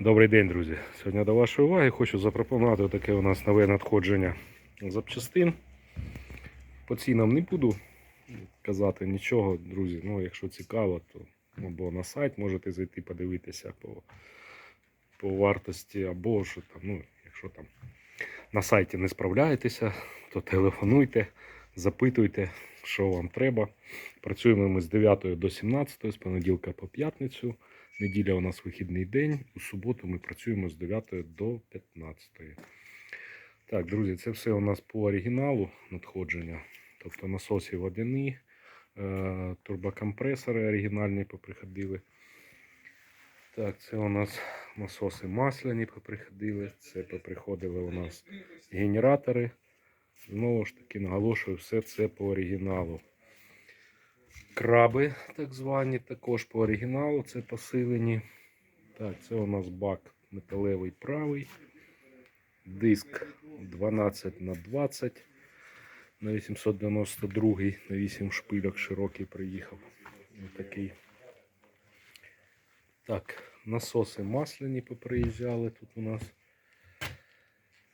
Добрий день, друзі. Сьогодні до вашої уваги хочу запропонувати таке у нас нове надходження запчастин. По цінам не буду казати нічого, друзі. Ну, якщо цікаво, то або на сайт можете зайти подивитися по, по вартості, або що там, ну, якщо там на сайті не справляєтеся, то телефонуйте, запитуйте, що вам треба. Працюємо ми з 9 до 17, з понеділка по п'ятницю. Неділя у нас вихідний день. У суботу ми працюємо з 9 до 15. Так, друзі, це все у нас по оригіналу надходження. Тобто насоси водяні, е, турбокомпресори оригінальні поприходили. Так, це у нас насоси масляні поприходили. Це поприходили у нас генератори. Знову ж таки, наголошую, все це по оригіналу. Краби, так звані, також по оригіналу, це посилені. Так, це у нас бак металевий правий. Диск 12 на 20 на 892 на 8 шпильок широкий приїхав. Ось такий. Так, насоси масляні поприїжджали тут у нас.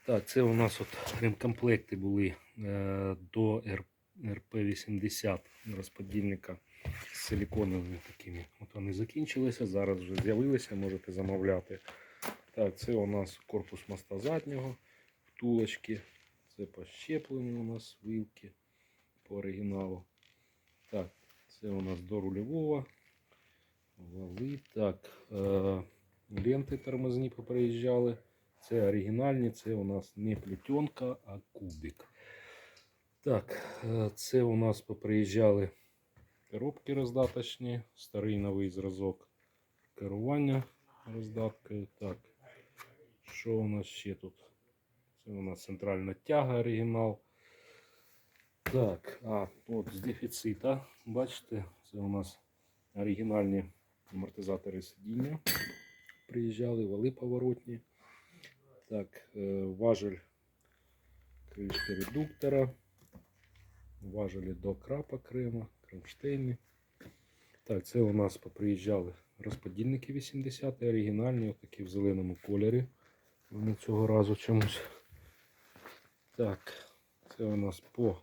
Так, це у нас от ремкомплекти були е, до РП. РП-80 розподільника з силіконовими такими. От вони закінчилися, зараз вже з'явилися, можете замовляти. Так, це у нас корпус моста заднього, втулочки. Це по щепленню у нас вилки по оригіналу. Так, це у нас до рульового. Вали. Так, е- ленти тормозні поприїжджали. Це оригінальні, це у нас не плетенка, а кубик. Так, е, це у нас поприїжджали коробки роздаточні, старий новий зразок керування роздаткою. Так, що у нас ще тут? Це у нас центральна тяга оригінал. Так, а, от з дефіцита, бачите, це у нас оригінальні амортизатори сидіння. Приїжджали, вали поворотні. Так, е, важель кришки редуктора важелі до крапа крема, кронштейни. Так, це у нас поприїжджали розподільники 80 оригінальні, отакі в зеленому кольорі. Вони цього разу чомусь. Так, це у нас по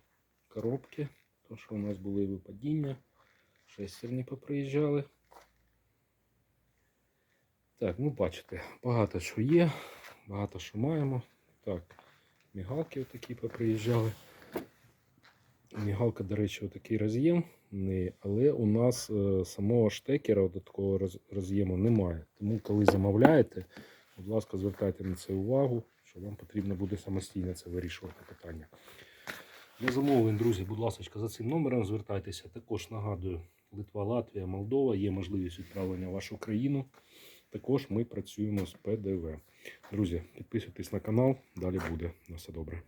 коробці. То, що у нас були випадіння. Шестерні поприїжджали. Так, ну бачите, багато що є, багато що маємо. Так, мігалки отакі поприїжджали. Мігалка, до речі, отакий роз'єм, але у нас е, самого штекера до такого роз- роз'єму немає. Тому, коли замовляєте, будь ласка, звертайте на це увагу, що вам потрібно буде самостійно це вирішувати питання. Для замовлень, друзі, будь ласка, за цим номером звертайтеся. Також нагадую, Литва, Латвія, Молдова є можливість відправлення в вашу країну. Також ми працюємо з ПДВ. Друзі, підписуйтесь на канал, далі буде. На все добре.